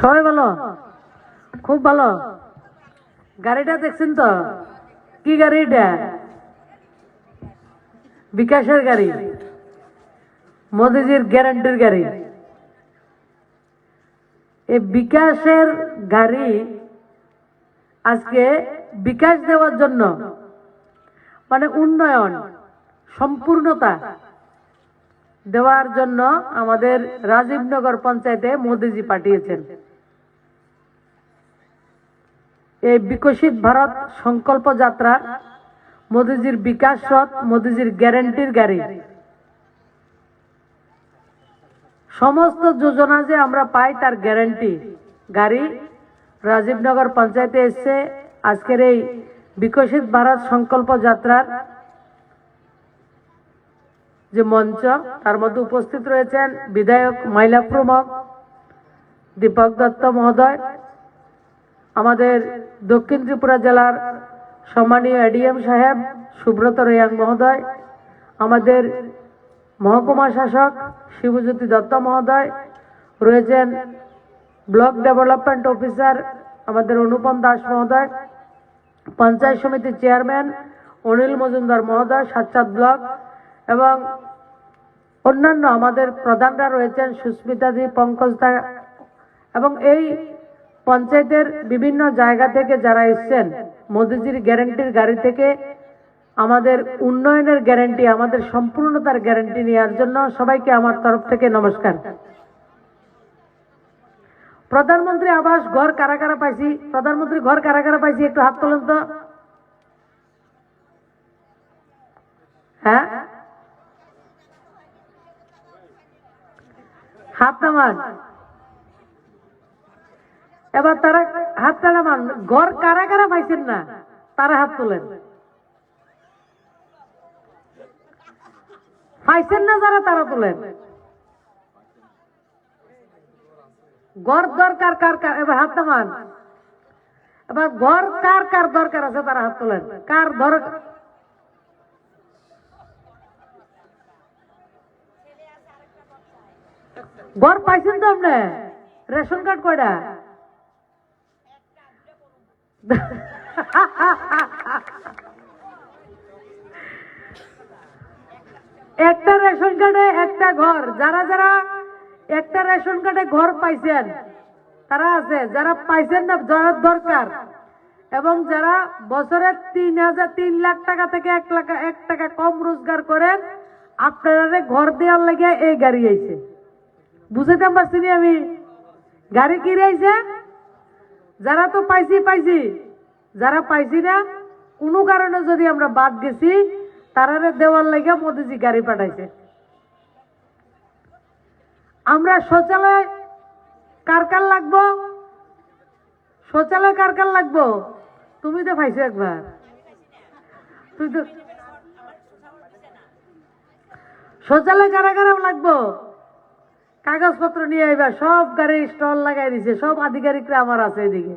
সবাই ভালো? খুব ভালো? গাড়িটা দেখছেন তো? কি বিকাশের গাড়ি। মোদিজির গ্যারান্টির গাড়ি। এই বিকাশের গাড়ি আজকে বিকাশ দেওয়ার জন্য মানে উন্নয়ন, সম্পূর্ণতা দেওয়ার জন্য আমাদের রাজীবনগর পঞ্চায়েতে মোদিজি পাঠিয়েছেন। এই বিকশিত ভারত সংকল্প যাত্রা মোদিজির বিকাশ রথ, মোদিজির গ্যারান্টির গাড়ি। সমস্ত যোজনা যে আমরা পাই তার গ্যারেন্টি। গাড়ি রাজীবনগর পঞ্চায়েতে এসছে। আজকের এই বিকশিত ভারত সংকল্প যাত্রার যে মঞ্চ, তার মধ্যে উপস্থিত রয়েছেন বিধায়ক মাইলা প্রমুখ, দীপক দত্ত মহোদয়, আমাদের দক্ষিণ ত্রিপুরা জেলার সম্মানীয় এডিএম সাহেব সুব্রত রেয়াং মহোদয়, আমাদের মহকুমা শাসক শিবজ্যোতি দত্ত মহোদয়, রয়েছেন ব্লক ডেভেলপমেন্ট অফিসার আমাদের অনুপম দাস মহোদয়, পঞ্চায়েত সমিতির চেয়ারম্যান অনিল মজুমদার মহোদয়, সাতচাঁদ ব্লক এবং অন্যান্য আমাদের প্রধানরা রয়েছেন সুস্মিতাদি, পঙ্কজ দা এবং এই পঞ্চায়েতের বিভিন্ন জায়গা থেকে যারা এসছেন, মোদিজির গ্যারেন্টির গাড়ি থেকে আমাদের উন্নয়নের গ্যারেন্টি, আমাদের সম্পূর্ণতার গ্যারেন্টি নেওয়ার জন্য সবাইকে আমার তরফ থেকে নমস্কার। প্রধানমন্ত্রী আবাস ঘর কারা কারা পাইছি, প্রধানমন্ত্রী ঘর কারা কারা পাইছি, একটু হাত তোলেন তো হ্যাঁ হাত নামান এবার তারা হাতটা নামান ঘর কারা কারা পাইছেন না, তারা হাত তোলেন। পাইছেন না যারা, তারা তোলেন। ঘর দরকার কার কার, এবার হাত নামান। এবার ঘর কার কার দরকার আছে, তারা হাত তোলেন। কার দরকার ঘর পাইছেন তো আপনি? রেশন কার্ড কয়টা? একটা রেশন কার্ডে একটা ঘর। যারা যারা একটা রেশন কার্ডে ঘর পাইছেন, তারা আছে। যারা পাইছেন না, যারা দরকার। এবং যারা বছরে তিন হাজার তিন লাখ টাকা থেকে এক লাখ, এক টাকা কম রোজগার করেন আপনারা ঘর দেওয়ার লাগে এই গাড়ি আইছে। বুঝাতে পারছি নি আমি। গাড়ি কিনে আইছে যারা তো পাইছি পাইছি। যারা পাইছি না, কোনো কারণে যদি আমরা বাদ গেছি, তারারে দেওয়ার লাগে মোদিজি গাড়ি পাঠাইছে। আমরা শৌচালয় কার কার লাগবো? শৌচালয় কার কার লাগবো? তুমি তো পাইছো একবার। তুই তো শৌচালয় কারা কারা লাগবো? কাগজপত্র নিয়ে আইবা, সব গাড়ি স্টল লাগাই দিছে, সব আধিকারিকরা আমার আছে এদিকে।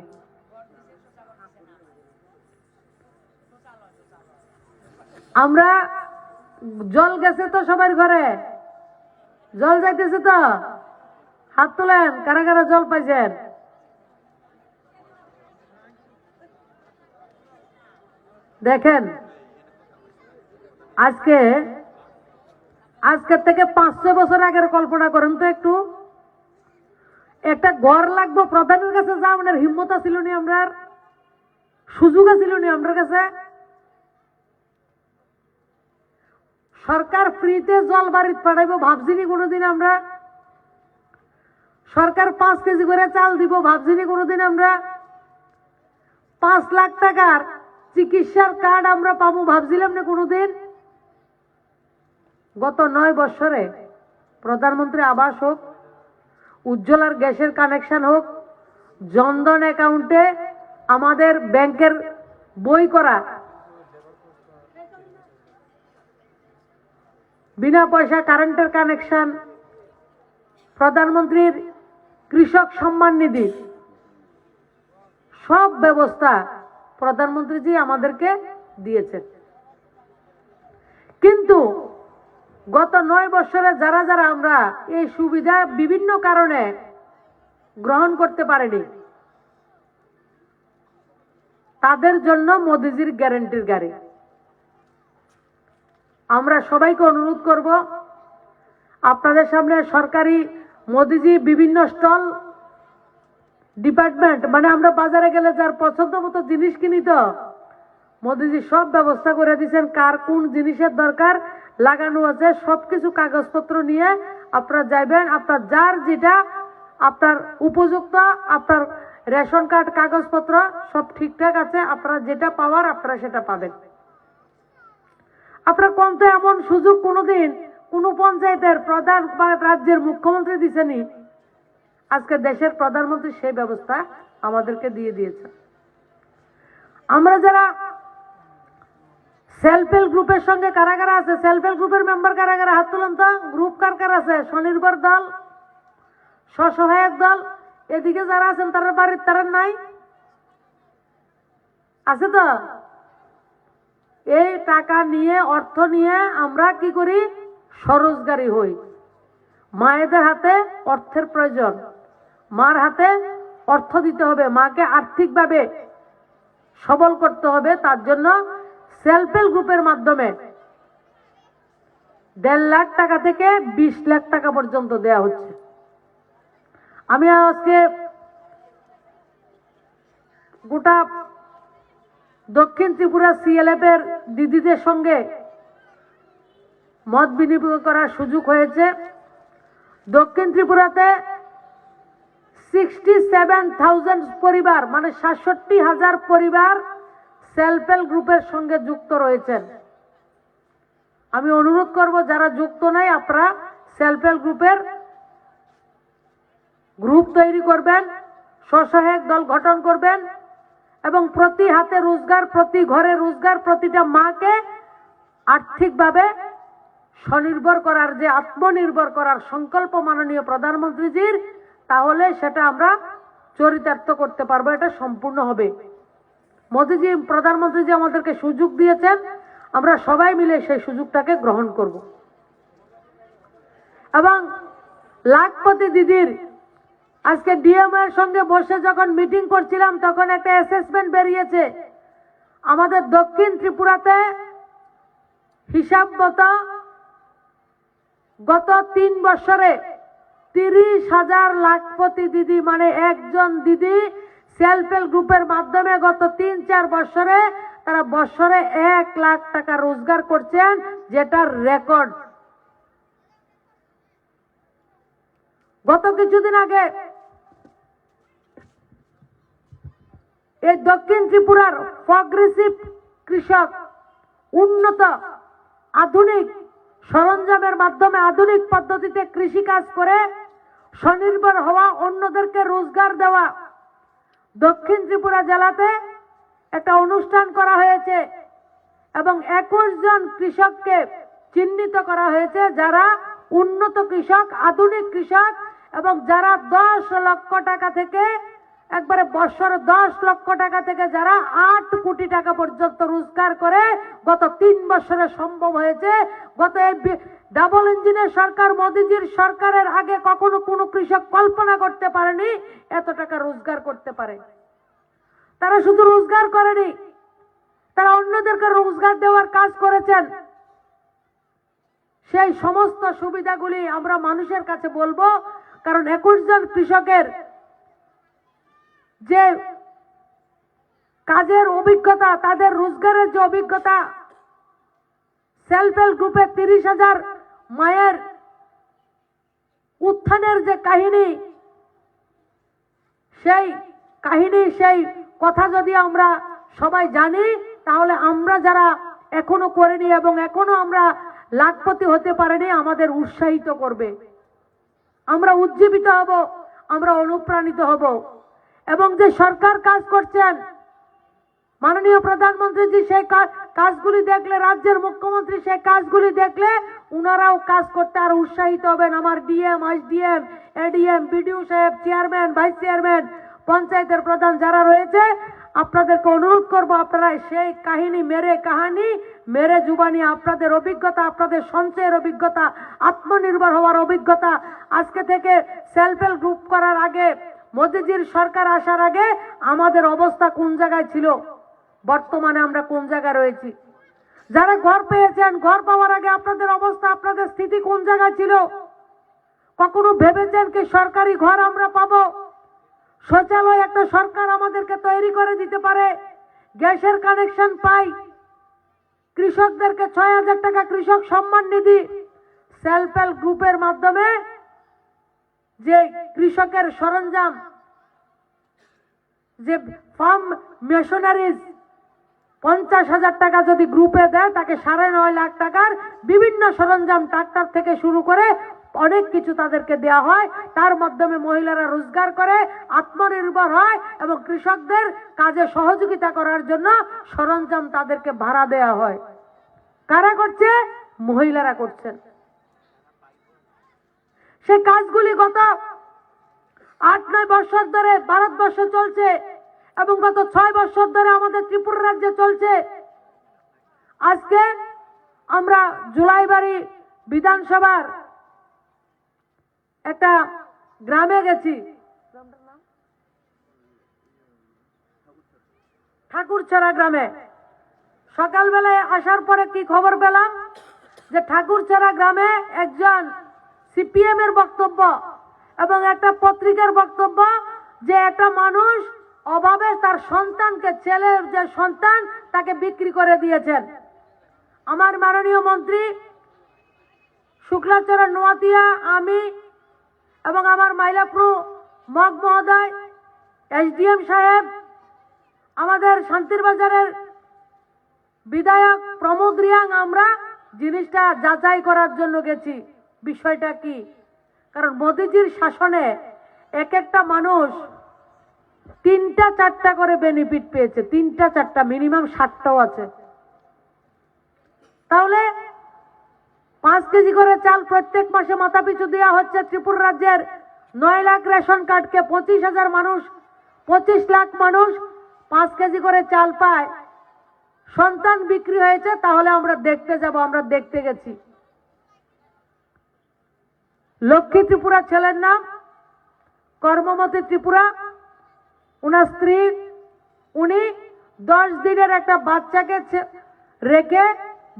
আমরা জল গেছে তো সবার ঘরে? জল যাইতেছে তো? হাত তোলেন, কারা কারা জল পাইছেন? দেখেন, আজকে আজকের থেকে পাঁচশো বছর আগের কল্পনা করেন তো একটু। একটা ঘর লাগবো, প্রধানের কাছে যা আমাদের হিম্মত ছিল নি আমরা সুযোগ ছিল নি আমার কাছে। সরকার ফ্রিতে জল বাড়িতে পাঠাইবো ভাবছিনি কোনোদিন আমরা। সরকার পাঁচ কেজি করে চাল দিব ভাবছিনি কোনোদিন আমরা। পাঁচ লাখ টাকার চিকিৎসার কার্ড আমরা পাবো ভাবছিলাম না কোনোদিন। গত নয় বছরে প্রধানমন্ত্রী আবাস হোক উজ্জ্বলার গ্যাসের কানেকশন হোক, জনধন অ্যাকাউন্টে আমাদের ব্যাংকের বই করা। বিনা পয়সা কারেন্টের কানেকশন, প্রধানমন্ত্রীর কৃষক সম্মান নিধি, সব ব্যবস্থা প্রধানমন্ত্রীজি আমাদেরকে দিয়েছেন। কিন্তু গত নয় বছরে যারা যারা আমরা এই সুবিধা বিভিন্ন কারণে গ্রহণ করতে পারিনি, তাদের জন্য মোদিজির গ্যারেন্টির গাড়ি। আমরা সবাইকে অনুরোধ করব, আপনাদের সামনে সরকারি মোদিজি বিভিন্ন স্টল, ডিপার্টমেন্ট মানে আমরা বাজারে গেলে যার পছন্দ মতো জিনিস কিনি তো, মোদিজি সব ব্যবস্থা করে দিয়েছেন, কার কোন জিনিসের দরকার লাগানো আছে, সবকিছু কাগজপত্র নিয়ে আপনারা যাইবেন, আপনার যার যেটা, আপনার উপযুক্ত, আপনার রেশন কার্ড, কাগজপত্র, সব ঠিকঠাক আছে, আপনারা যেটা পাওয়ার আপনারা সেটা পাবেন। আপনার কোনটা এমন সুযোগ কোনোদিন কোন পঞ্চায়েতের প্রধান বা রাজ্যের মুখ্যমন্ত্রী দিছেনি। আজকে দেশের প্রধানমন্ত্রী সেই ব্যবস্থা আমাদেরকে দিয়ে দিয়েছে। আমরা যারা সেলফ হেল্প গ্রুপের সঙ্গে কারা কারা আছে? সেলফ হেল্প গ্রুপের মেম্বার কারা কারা? হাত তুলুন তো। গ্রুপ কার কার আছে? স্বনির্ভর দল, স্বসহায়ক দল। এদিকে যারা আছেন, তারা বাড়ির, তারা নাই। আছে তো? এই টাকা নিয়ে, অর্থ নিয়ে আমরা কি করি? স্বরোজগারী হই। মায়েদের হাতে অর্থের প্রয়োজন। মার হাতে অর্থ দিতে হবে। মাকে আর্থিকভাবে সবল করতে হবে। তার জন্য সেলফ হেল্প গ্রুপের মাধ্যমে দেড় লাখ টাকা থেকে বিশ লাখ টাকা পর্যন্ত দেয়া হচ্ছে। আমি আজকে গোটা দক্ষিণ ত্রিপুরা সিএলএফ এর দিদিদের সঙ্গে মত বিনিময় করার সুযোগ হয়েছে। দক্ষিণ ত্রিপুরাতে সিক্সটি সেভেন থাউজেন্ড পরিবার মানে সাতষট্টি হাজার পরিবার সেলফ হেল্প গ্রুপের সঙ্গে যুক্ত রয়েছেন। আমি অনুরোধ করব, যারা যুক্ত নাই, আপনারা সেলফ হেল্প গ্রুপের গ্রুপ তৈরি করবেন, স্বসহায়ক দল গঠন করবেন এবং প্রতি হাতে রোজগার, প্রতি ঘরে রোজগার, প্রতিটা মাকে আর্থিকভাবে স্বনির্ভর করার যে আত্মনির্ভর করার সংকল্প মাননীয় প্রধানমন্ত্রীজির, তাহলে সেটা আমরা চরিতার্থ করতে পারব, এটা সম্পূর্ণ হবে। মোদীজি, প্রধানমন্ত্রীজি আমাদেরকে সুযোগ দিয়েছেন, আমরা সবাই মিলে সেই সুযোগটাকে গ্রহণ করব। এবং লাখপতি দিদির, আজকে ডিএম এর সঙ্গে বসে যখন মিটিং করছিলাম, তখন একটা অ্যাসেসমেন্ট বেরিয়েছে। আমাদের দক্ষিণ ত্রিপুরাতে হিসাব মতো গত তিন বছরে তিরিশ হাজার লাখপতি দিদি মানে একজন দিদি সেলফ হেল্প গ্রুপের মাধ্যমে গত তিন চার বছরে তারা বছরে এক লাখ টাকা রোজগার করছেন, যেটার রেকর্ড। গত কিছুদিন আগে এই দক্ষিণ ত্রিপুরার প্রগ্রেসিভ কৃষক, উন্নত, আধুনিক সরঞ্জামের মাধ্যমে আধুনিক পদ্ধতিতে কৃষি কাজ করে স্বনির্ভর হওয়া অন্যদেরকে রোজগার দেওয়া দক্ষিণ ত্রিপুরা জেলাতে একটা অনুষ্ঠান করা হয়েছে এবং একুশ জন কৃষককে চিহ্নিত করা হয়েছে যারা উন্নত কৃষক, আধুনিক কৃষক এবং যারা দশ লক্ষ টাকা থেকে একবারে বছর দশ লক্ষ টাকা থেকে যারা আট কোটি টাকা পর্যন্ত রোজগার করে, গত তিন বছরে সম্ভব হয়েছে। গত ডাবল ইঞ্জিনের সরকার, মোদিজির সরকারের আগে কখনো কোনো কৃষক কল্পনা করতে পারেনি এত টাকা রোজগার করতে পারে। তারা শুধু রোজগার করেনি, তারা অন্যদেরকে রোজগার দেওয়ার কাজ করেছেন। সেই সমস্ত সুবিধাগুলি আমরা মানুষের কাছে বলব, কারণ একুশ জন কৃষকের যে কাজের অভিজ্ঞতা, তাদের রোজগারের যে অভিজ্ঞতা সেলফ হেল্প গ্রুপে তিরিশ হাজার মায়ের উত্থানের যে কাহিনী, সেই কাহিনী, সেই কথা যদি আমরা সবাই জানি, তাহলে আমরা যারা এখনও করিনি এবং এখনও আমরা লাখপতি হতে পারিনি, আমাদের উৎসাহিত করবে। আমরা উজ্জীবিত হব, আমরা অনুপ্রাণিত হব। এবং যে সরকার কাজ করছেন, মাননীয় প্রধানমন্ত্রী প্রধানমন্ত্রীজি সেই কাজগুলি দেখলে, রাজ্যের মুখ্যমন্ত্রী সেই কাজগুলি দেখলে, উনারাও কাজ করতে আর উৎসাহিত হবেন। আমার ডিএম এসডিএম এডিএম, বিডিও সাহেব, চেয়ারম্যান, ভাইস চেয়ারম্যান, পঞ্চায়েতের প্রধান যারা রয়েছে, আপনাদেরকে অনুরোধ করব, আপনারা সেই কাহিনী মেরে কাহানি, মেরে জুবানি, আপনাদের অভিজ্ঞতা, আপনাদের সঞ্চয়ের অভিজ্ঞতা, আত্মনির্ভর হওয়ার অভিজ্ঞতা, আজকে থেকে সেলফ হেল্প গ্রুপ করার আগে মোদিজির সরকার আসার আগে আমাদের অবস্থা কোন জায়গায় ছিল? বর্তমানে আমরা কোন জায়গায় রয়েছি? যারা ঘর পেয়েছেন, ঘর পাওয়ার আগে আপনাদের অবস্থা, আপনাদের স্থিতি কোন জায়গায় ছিল? কখনো ভেবেছেন কি সরকারি ঘর আমরা পাব? শৌচালয় একটা সরকার আমাদেরকে তৈরি করে দিতে পারে। গ্যাসের কানেকশন পাই। কৃষকদেরকে ছয় হাজার টাকা কৃষক সম্মান নিধি। সেলফ হেল্প গ্রুপের মাধ্যমে যে কৃষকের সরঞ্জাম, যে ফার্ম মেশনারিজ পঞ্চাশ হাজার টাকা যদি গ্রুপে দেয়, তাকে সাড়ে নয় লাখ টাকার বিভিন্ন সরঞ্জাম ট্রাক্টর থেকে শুরু করে অনেক কিছু তাদেরকে দেওয়া হয়। তার মাধ্যমে মহিলারা রোজগার করে, আত্মনির্ভর হয় এবং কৃষকদের কাজে সহযোগিতা করার জন্য সরঞ্জাম তাদেরকে ভাড়া দেওয়া হয়। কারা করছে? মহিলারা করছেন। সে কাজগুলি গত আট, নয় বছর ধরে ভারতবর্ষ চলছে এবং গত ছয় বছর ধরে আমাদের ত্রিপুরা রাজ্যে চলছে। আজকে আমরা জুলাইবাড়ি বিধানসভার একটা গ্রামে গেছি। ঠাকুরছড়া গ্রামে। সকালবেলায় আসার পরে কি খবর পেলাম? যে ঠাকুরছড়া গ্রামে একজন সিপিএম এর বক্তব্য এবং একটা পত্রিকার বক্তব্য যে একটা মানুষ অভাবে তার সন্তানকে ছেলের যে সন্তান তাকে বিক্রি করে দিয়েছেন। আমার মাননীয় মন্ত্রী শুক্লাচরণ নোয়াতিয়া, আমি এবং আমার মাইলাপ্রু মগ মহোদয়, এসডিএম সাহেব, আমাদের শান্তির বাজারের বিধায়ক প্রমোদ রিয়াং, আমরা জিনিসটা যাচাই করার জন্য গেছি। বিষয়টা কি? কারণ মোদিজির শাসনে এক একটা মানুষ তিনটা চারটা করে বেনিফিট পেয়েছে। তিনটা চারটা মিনিমাম ষাটটাও আছে। তাহলে পাঁচ কেজি করে চাল প্রত্যেক মাসে মাথা পিছু দেওয়া হচ্ছে ত্রিপুরা রাজ্যের নয় লাখ রেশন কার্ডকে পঁচিশ হাজার মানুষ, পঁচিশ লাখ মানুষ পাঁচ কেজি করে চাল পায়। সন্তান বিক্রি হয়েছে, তাহলে আমরা দেখতে যাব, আমরা দেখতে গেছি। লক্ষ্মী ত্রিপুরা ছেলের নাম, কর্মমতী ত্রিপুরা। ওনার স্ত্রী, উনি দশ দিনের একটা বাচ্চাকে রেখে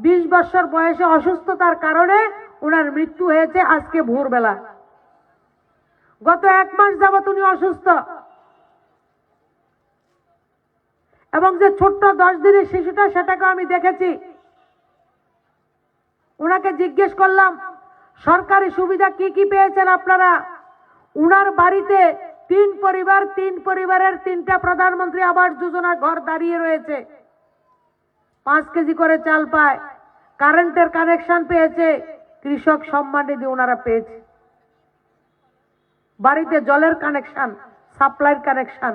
বিশ বছর বয়সে অসুস্থতার কারণে ওনার মৃত্যু হয়েছে আজকে ভোরবেলা। গত এক মাস যাবত উনি অসুস্থ। এবং যে ছোট্ট দশ দিনের শিশুটা সেটাকে আমি দেখেছি। ওনাকে জিজ্ঞেস করলাম সরকারি সুবিধা কি কি পেয়েছেন আপনারা? উনার বাড়িতে তিন পরিবার, তিন পরিবারের তিনটা প্রধানমন্ত্রী আবাস যোজনা ঘর দাঁড়িয়ে রয়েছে। পাঁচ কেজি করে চাল পায়, কারেন্টের কানেকশন পেয়েছে, কৃষক সম্মান নিধি ওনারা পেয়েছে। বাড়িতে জলের কানেকশন, সাপ্লাইয়ের কানেকশন।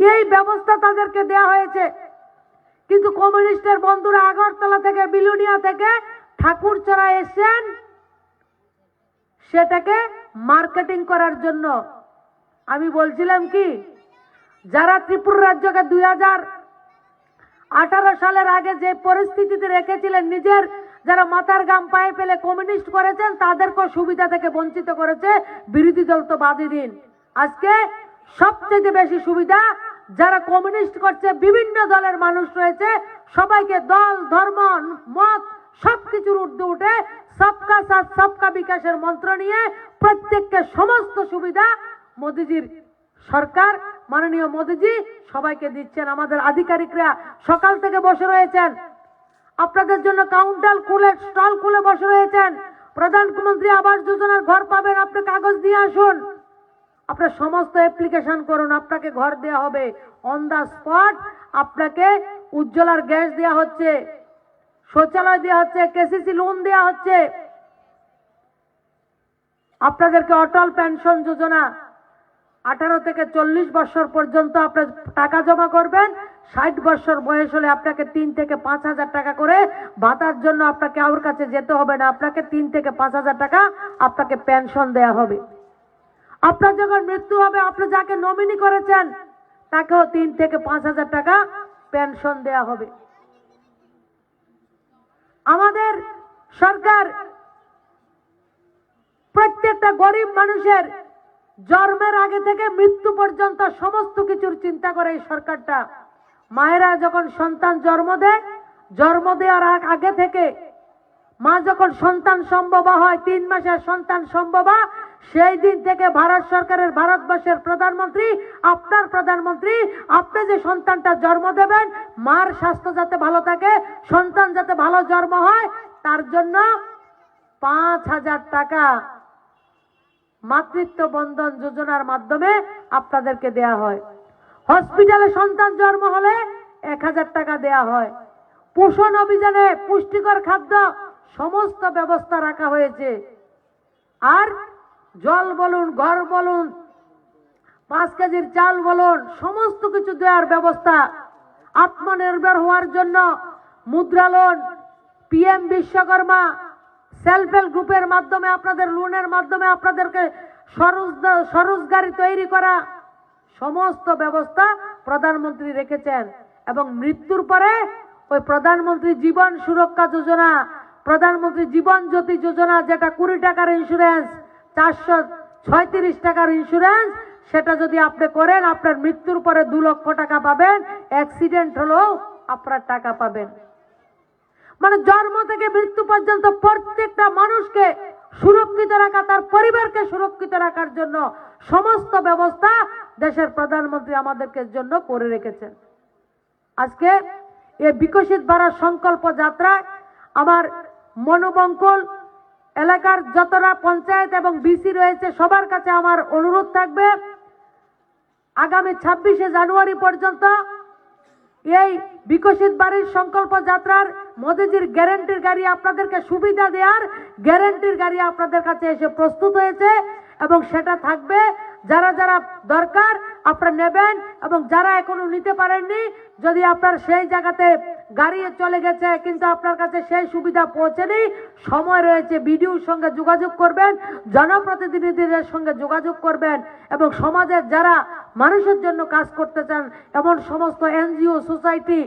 এই ব্যবস্থা তাদেরকে দেয়া হয়েছে। কিন্তু কমিউনিস্টের বন্ধুরা আগরতলা থেকে, বিলুনিয়া থেকে ঠাকুরচড়া এসেছেন। সেটাকে মার্কেটিং করার জন্য। আমি বলছিলাম কি, যারা ত্রিপুরা রাজ্যকে দুই হাজার আঠারো সালের আগে যে পরিস্থিতিতে রেখেছিলেন, নিজের যারা মাথার গাম পায়ে ফেলে কমিউনিস্ট করেছেন, তাদেরকেও সুবিধা থেকে বঞ্চিত করেছে বিরোধী দল তো বাদই দিন। আজকে সবচেয়ে বেশি সুবিধা যারা কমিউনিস্ট করছে, বিভিন্ন দলের মানুষ রয়েছে, সবাইকে দল, ধর্ম, মত সবকিছুর ঊর্ধ্বে উঠে সবকা সাথ, সবকা বিকাশের মন্ত্র নিয়ে প্রত্যেককে সমস্ত সুবিধা মোদিজির সরকার, মাননীয় মোদিজি সবাইকে দিচ্ছেন। আমাদের আধিকারিকরা সকাল থেকে বসে রয়েছেন। আপনাদের জন্য কাউন্টার খুলে স্টল খুলে বসে রয়েছেন। প্রধানমন্ত্রী আবাস যোজনার ঘর পাবেন। আপনি কাগজ দিয়ে আসুন। আপনার সমস্ত অ্যাপ্লিকেশন করুন, আপনাকে ঘর দেওয়া হবে। অন দা স্পট আপনাকে উজ্জ্বলার গ্যাস দেওয়া হচ্ছে। শৌচালয় দেওয়া হচ্ছে কেসিসি লোন দেওয়া হচ্ছে। আপনাদেরকে অটল পেনশন যোজনা আঠারো থেকে চল্লিশ বছর পর্যন্ত আপনার টাকা জমা করবেন। ষাট বছর বয়স হলে আপনাকে তিন থেকে পাঁচ হাজার টাকা করে ভাতার জন্য আপনাকে কারোর কাছে যেতে হবে না। আপনাকে তিন থেকে পাঁচ হাজার টাকা আপনাকে পেনশন দেয়া হবে। আপনার যখন মৃত্যু হবে, আপনি যাকে নমিনি করেছেন, তাকেও তিন থেকে পাঁচ হাজার টাকা পেনশন দেয়া হবে। আমাদের সরকার প্রত্যেকটা গরিব মানুষের জন্মের আগে থেকে মৃত্যু পর্যন্ত সমস্ত কিছুর চিন্তা করে এই সরকারটা। মায়েরা যখন সন্তান জন্ম দেয়, জন্ম দেওয়ার আগে থেকে মা যখন সন্তান সম্ভবা হয়, তিন মাসের সন্তান সম্ভবা সেই দিন থেকে ভারত সরকারের ভারতবর্ষের প্রধানমন্ত্রী, আপনার প্রধানমন্ত্রী, আপনি যে সন্তানটা জন্ম দেবেন, মার স্বাস্থ্য যাতে ভালো থাকে, সন্তান যাতে ভালো জন্ম হয়, তার জন্য পাঁচ হাজার টাকা মাতৃত্ব বন্ধন যোজনার মাধ্যমে আপনাদেরকে দেয়া হয়। হসপিটালে সন্তান জন্ম হলে এক হাজার টাকা দেয়া হয়। পোষণ অভিযানে পুষ্টিকর খাদ্য সমস্ত ব্যবস্থা রাখা হয়েছে। আর জল বলুন, ঘর বলুন, পাঁচ কেজির চাল বলুন, সমস্ত কিছু দেওয়ার ব্যবস্থা আত্মনির্ভর হওয়ার জন্য Mudra loan PM Vishwakarma self help গ্রুপের মাধ্যমে আপনাদের লোনের মাধ্যমে আপনাদেরকে স্বরোজগার- তৈরি করা সমস্ত ব্যবস্থা প্রধানমন্ত্রী রেখেছেন এবং মৃত্যুর পরে ওই প্রধানমন্ত্রী জীবন সুরক্ষা যোজনা, প্রধানমন্ত্রী জীবন জ্যোতি যোজনা যেটা কুড়ি টাকার ইন্স্যুরেন্স চারশো ছয়ত্রিশ টাকার ইন্স্যুরেন্স সেটা যদি আপনি করেন, আপনার মৃত্যুর পরে দু লক্ষ টাকা পাবেন। অ্যাক্সিডেন্ট হলেও আপনার টাকা পাবেন। মানে জন্ম থেকে মৃত্যু পর্যন্ত প্রত্যেকটা মানুষকে সুরক্ষিত রাখা, তার পরিবারকে সুরক্ষিত রাখার জন্য সমস্ত ব্যবস্থা দেশের প্রধানমন্ত্রী আমাদেরকে জন্য করে রেখেছেন। আজকে এ বিকশিত ভারত সংকল্প যাত্রায় আমার মনোবঙ্কল এলাকার যতটা পঞ্চায়েত এবং বিসি রয়েছে, সবার কাছে আমার অনুরোধ থাকবে, আগামী ছাব্বিশে জানুয়ারি পর্যন্ত এই বিকশিত বাড়ির সংকল্প যাত্রার মোদিজির গ্যারেন্টির গাড়ি আপনাদেরকে সুবিধা দেওয়ার গ্যারেন্টির গাড়ি আপনাদের কাছে এসে প্রস্তুত হয়েছে এবং সেটা থাকবে। যারা যারা দরকার আপনারা নেবেন এবং যারা এখনও নিতে পারেননি, যদি আপনার সেই জায়গাতে গাড়ি চলে গেছে, কিন্তু আপনার কাছে সেই সুবিধা পৌঁছেনি। সময় রয়েছে বিডিওর সঙ্গে যোগাযোগ করবেন, জনপ্রতিনিধিদের সঙ্গে যোগাযোগ করবেন, এবং সমাজের যারা মানুষের জন্য কাজ করতে চান, এমন সমস্ত NGO, society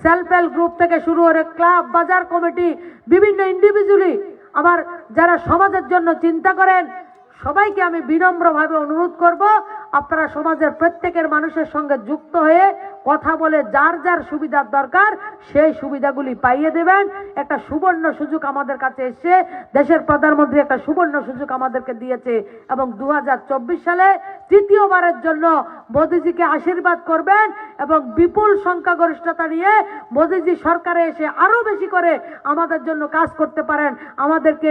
self help group থেকে শুরু করে ক্লাব, বাজার কমিটি, বিভিন্ন ইন্ডিভিজুয়ালি আবার যারা সমাজের জন্য চিন্তা করেন সবাইকে আমি বিনম্রভাবে অনুরোধ করব, আপনারা সমাজের প্রত্যেকের মানুষের সঙ্গে যুক্ত হয়ে কথা বলে যার যার সুবিধার দরকার, সেই সুবিধাগুলি পাইয়ে দেবেন। একটা সুবর্ণ সুযোগ আমাদের কাছে এসে দেশের প্রধানমন্ত্রী একটা সুবর্ণ সুযোগ আমাদেরকে দিয়েছে এবং দু হাজার চব্বিশ সালে তৃতীয়বারের জন্য মোদিজিকে আশীর্বাদ করবেন এবং বিপুল সংখ্যাগরিষ্ঠতা নিয়ে মোদিজি সরকারে এসে আরও বেশি করে আমাদের জন্য কাজ করতে পারেন। আমাদেরকে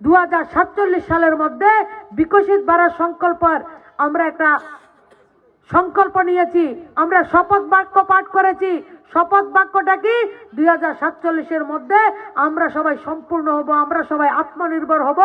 দু হাজার সাতচল্লিশ সালের মধ্যে বিকশিত ভারত সংকল্পের আমরা একটা সংকল্প নিয়েছি, আমরা শপথ বাক্য পাঠ করেছি। শপথ বাক্যটা কি? দুই হাজার সাতচল্লিশের মধ্যে আমরা সবাই সম্পূর্ণ হব, আমরা সবাই আত্মনির্ভর হব।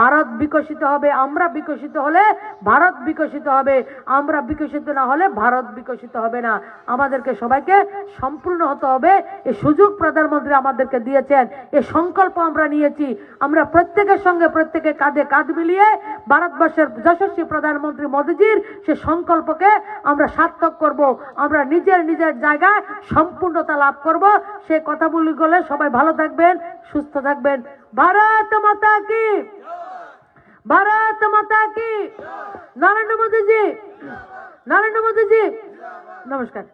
ভারত বিকশিত হবে, আমরা বিকশিত হলে ভারত বিকশিত হবে। আমরা বিকশিত না হলে ভারত বিকশিত হবে না। আমাদেরকে সবাইকে সম্পূর্ণ হতে হবে। এই সুযোগ প্রধানমন্ত্রী আমাদেরকে দিয়েছেন। এই সংকল্প আমরা নিয়েছি। আমরা প্রত্যেকের সঙ্গে প্রত্যেকে কাঁধে কাঁধ মিলিয়ে ভারতবর্ষের যশস্বী প্রধানমন্ত্রী মোদীজির সে সংকল্পকে আমরা সার্থক করব। আমরা নিজের নিজের জায়গায় সম্পূর্ণতা লাভ করব। সে কথাগুলি গেলে সবাই ভালো থাকবেন, সুস্থ থাকবেন। ভারত মাতা কি? ভারত মাতা কি? নরেন্দ্র মোদীজি নরেন্দ্র মোদীজি। নমস্কার।